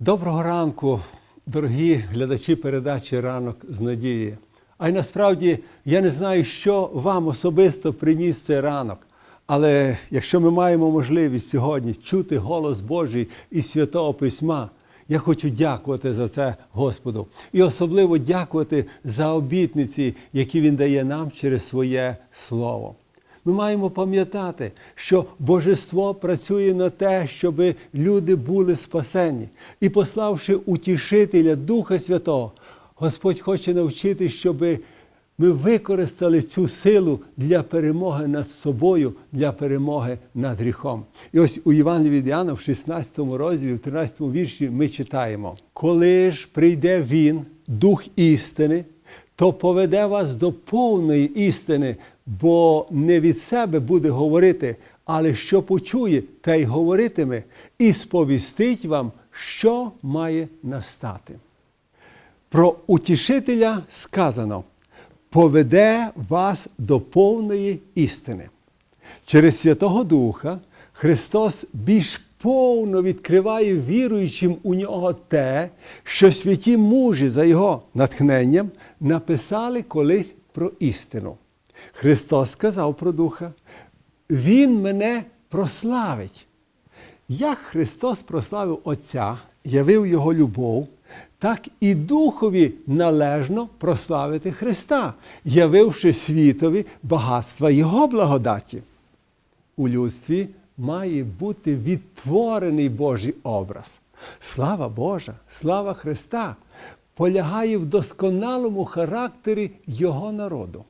Доброго ранку, дорогі глядачі передачі Ранок з надії. А й насправді я не знаю, що вам особисто приніс цей ранок. Але якщо ми маємо можливість сьогодні чути голос Божий із Святого Письма, я хочу дякувати за це Господу. І особливо дякувати за обітниці, які Він дає нам через своє Слово. Ми маємо пам'ятати, що Божество працює на те, щоб люди були спасені. І пославши утішителя Духа Святого, Господь хоче навчити, щоб ми використали цю силу для перемоги над собою, для перемоги над гріхом. І ось у Івана від Іоанна в 16 розділі, в 13 вірші ми читаємо: коли ж прийде Він, Дух істини, то поведе вас до повної істини, бо не від себе буде говорити, але що почує, та й говоритиме, і сповістить вам, що має настати. Про утішителя сказано: поведе вас до повної істини. Через Святого Духа Христос більш повно відкриває віруючим у нього те, що святі мужі за його натхненням написали колись про істину. Христос сказав про Духа, Він мене прославить. Як Христос прославив Отця, явив Його любов, так і Духові належно прославити Христа, явивши світові багатства Його благодаті. У людстві має бути відтворений Божий образ. Слава Божа, слава Христа полягає в досконалому характері Його народу.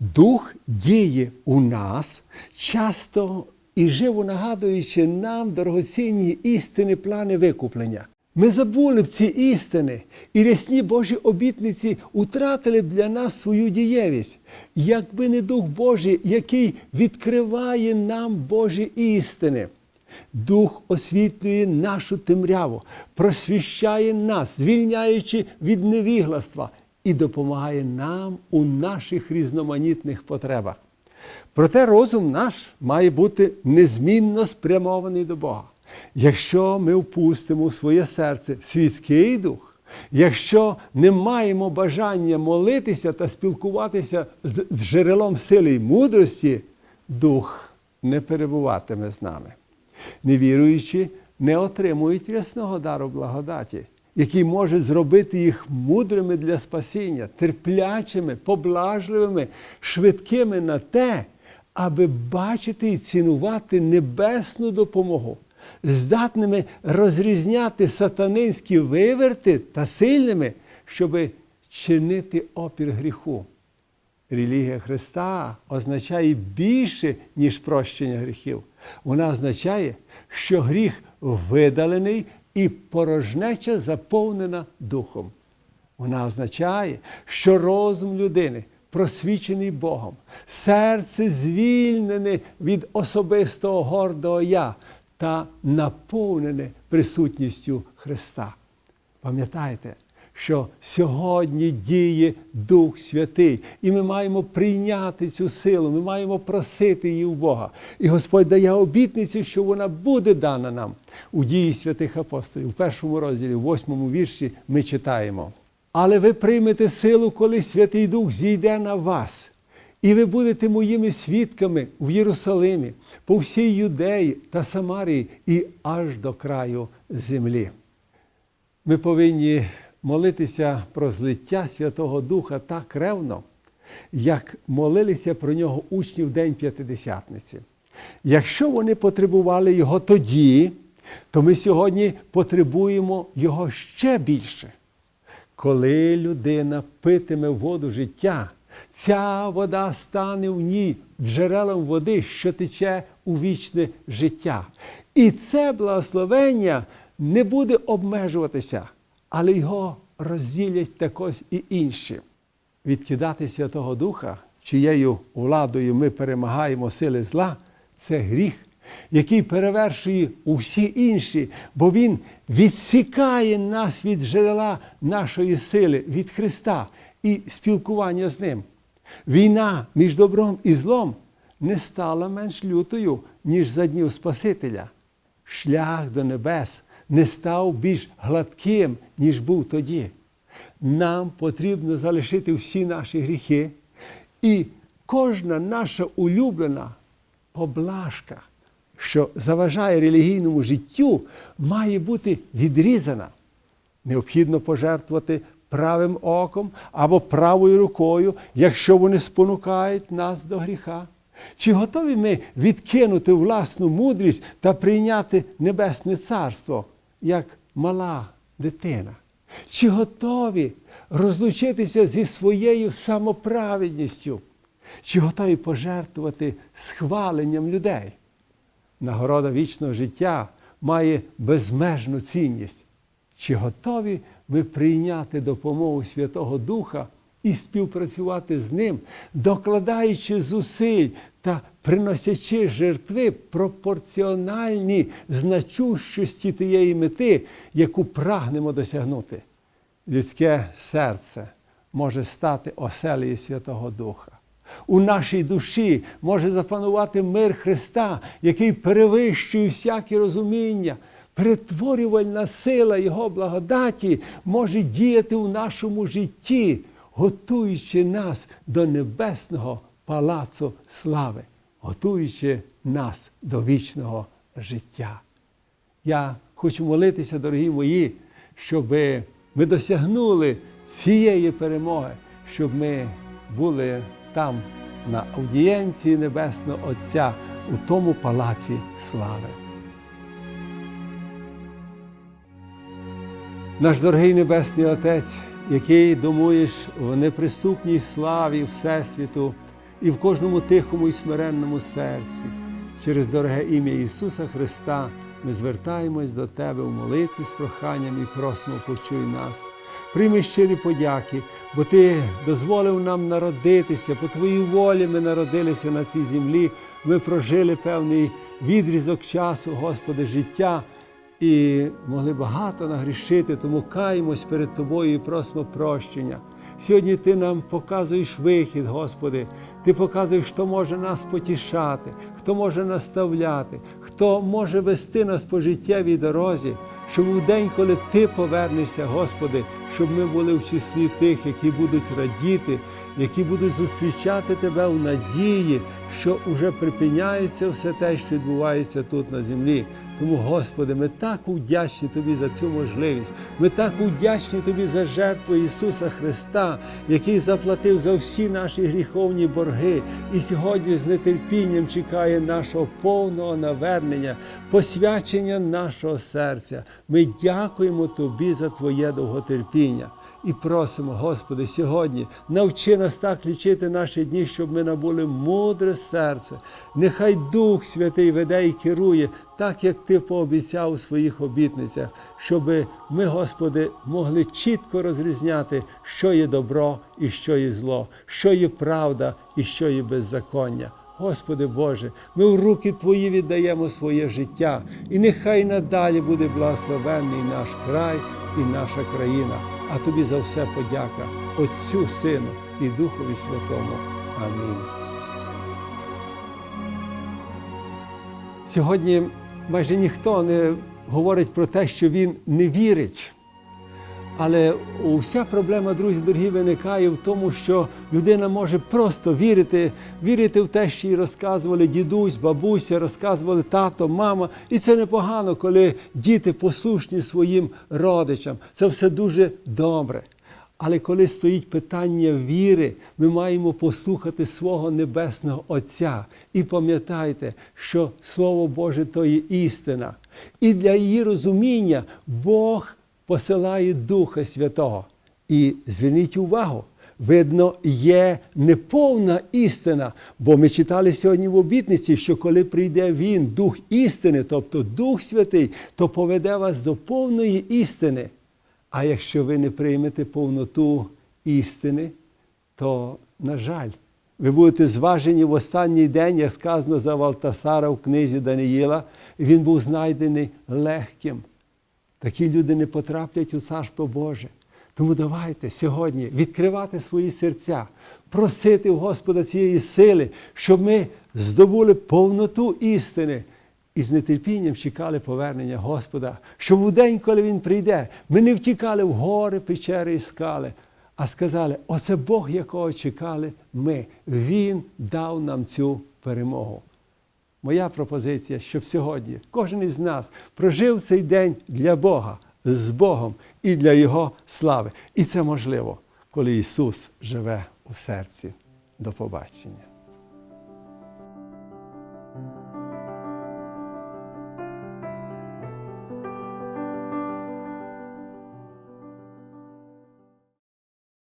Дух діє у нас часто і живо нагадуючи нам дорогоцінні істини, плани викуплення. Ми забули б ці істини, і рясні Божі обітниці утратили б для нас свою дієвість, якби не Дух Божий, який відкриває нам Божі істини. Дух освітлює нашу темряву, просвіщає нас, звільняючи від невігластва, і допомагає нам у наших різноманітних потребах. Проте розум наш має бути незмінно спрямований до Бога. Якщо ми впустимо в своє серце світський дух, якщо не маємо бажання молитися та спілкуватися з, джерелом сили й мудрості, дух не перебуватиме з нами. Невіруючі не отримують рясного дару благодаті, який може зробити їх мудрими для спасіння, терплячими, поблажливими, швидкими на те, аби бачити і цінувати небесну допомогу, здатними розрізняти сатанинські виверти та сильними, щоби чинити опір гріху. Релігія Христа означає більше, ніж прощення гріхів. Вона означає, що гріх видалений і порожнеча заповнена духом. Вона означає, що розум людини просвічений Богом, серце звільнене від особистого гордого я та наповнене присутністю Христа. Пам'ятайте, що сьогодні діє Дух Святий, і ми маємо прийняти цю силу, ми маємо просити її у Бога. І Господь дає обітницю, що вона буде дана нам у дії святих апостолів. У першому розділі, в восьмому вірші, ми читаємо. Але ви приймете силу, коли Святий Дух зійде на вас, і ви будете моїми свідками в Єрусалимі, по всій Юдеї та Самарії і аж до краю землі. Ми повинні молитися про злиття Святого Духа так ревно, як молилися про нього учні в День П'ятидесятниці. Якщо вони потребували його тоді, то ми сьогодні потребуємо його ще більше. Коли людина питиме воду життя, ця вода стане в ній джерелом води, що тече у вічне життя. І це благословення не буде обмежуватися, але його розділять також і інші. Відкидати Святого Духа, чиєю владою ми перемагаємо сили зла, це гріх, який перевершує усі інші, бо Він відсікає нас від джерела нашої сили, від Христа і спілкування з Ним. Війна між добром і злом не стала менш лютою, ніж за днів Спасителя. Шлях до небес не став більш гладким, ніж був тоді. Нам потрібно залишити всі наші гріхи, і кожна наша улюблена поблажка, що заважає релігійному життю, має бути відрізана. Необхідно пожертвувати правим оком або правою рукою, якщо вони спонукають нас до гріха. Чи готові ми відкинути власну мудрість та прийняти Небесне Царство як мала дитина? Чи готові розлучитися зі своєю самоправедністю? Чи готові пожертвувати схваленням людей? Нагорода вічного життя має безмежну цінність. Чи готові ви прийняти допомогу Святого Духа і співпрацювати з ним, докладаючи зусиль та приносячи жертви пропорціональні значущості тієї мети, яку прагнемо досягнути? Людське серце може стати оселею Святого Духа. У нашій душі може запанувати мир Христа, який перевищує всяке розуміння. Перетворювальна сила Його благодаті може діяти у нашому житті, готуючи нас до небесного палацу слави, готуючи нас до вічного життя. Я хочу молитися, дорогі мої, щоб ми досягнули цієї перемоги, щоб ми були там, на аудієнції Небесного Отця, у тому палаці слави. Наш дорогий Небесний Отець, який домуєш в неприступній славі Всесвіту і в кожному тихому і смиренному серці, через дороге ім'я Ісуса Христа ми звертаємось до Тебе в молитві з проханням і просимо почуй нас. Прийми щирі подяки, бо Ти дозволив нам народитися, по Твоїй волі ми народилися на цій землі. Ми прожили певний відрізок часу, Господи, життя і могли багато нагрішити, тому каємось перед Тобою і просимо прощення. Сьогодні Ти нам показуєш вихід, Господи. Ти показуєш, хто може нас потішати, хто може наставляти, хто може вести нас по життєвій дорозі, щоб у день, коли Ти повернешся, Господи, щоб ми були в числі тих, які будуть радіти, які будуть зустрічати Тебе у надії, що вже припиняється все те, що відбувається тут на землі. Тому, Господи, ми так вдячні Тобі за цю можливість. Ми так вдячні Тобі за жертву Ісуса Христа, який заплатив за всі наші гріховні борги, і сьогодні з нетерпінням чекає нашого повного навернення, посвячення нашого серця. Ми дякуємо Тобі за Твоє довготерпіння. І просимо, Господи, сьогодні навчи нас так лічити наші дні, щоб ми набули мудре серце. Нехай Дух Святий веде і керує, так як Ти пообіцяв у своїх обітницях, щоб ми, Господи, могли чітко розрізняти, що є добро і що є зло, що є правда і що є беззаконня. Господи Боже, ми в руки Твої віддаємо своє життя, і нехай надалі буде благословенний наш край і наша країна. А тобі за все подяка, Отцю, Сину і Духові Святому. Амінь. Сьогодні майже ніхто не говорить про те, що він не вірить. Але вся проблема, друзі, дорогі, виникає в тому, що людина може просто вірити, вірити в те, що їй розказували дідусь, бабуся, розказували тато, мама. І це непогано, коли діти послушні своїм родичам. Це все дуже добре. Але коли стоїть питання віри, ми маємо послухати свого Небесного Отця. І пам'ятайте, що Слово Боже то є істина. І для її розуміння Бог посилає Духа Святого. І зверніть увагу, видно, є неповна істина, бо ми читали сьогодні в обітниці, що коли прийде Він, Дух істини, тобто Дух Святий, то поведе вас до повної істини. А якщо ви не приймете повноту істини, то, на жаль, ви будете зважені в останній день, як сказано за Валтасара в книзі Даниїла, він був знайдений легким. Такі люди не потраплять у Царство Боже. Тому давайте сьогодні відкривати свої серця, просити в Господа цієї сили, щоб ми здобули повноту істини і з нетерпінням чекали повернення Господа, щоб у день, коли Він прийде, ми не втікали в гори, печери і скали, а сказали: оце Бог, якого чекали ми. Він дав нам цю перемогу. Моя пропозиція, щоб сьогодні кожен із нас прожив цей день для Бога, з Богом і для Його слави. І це можливо, коли Ісус живе у серці. До побачення.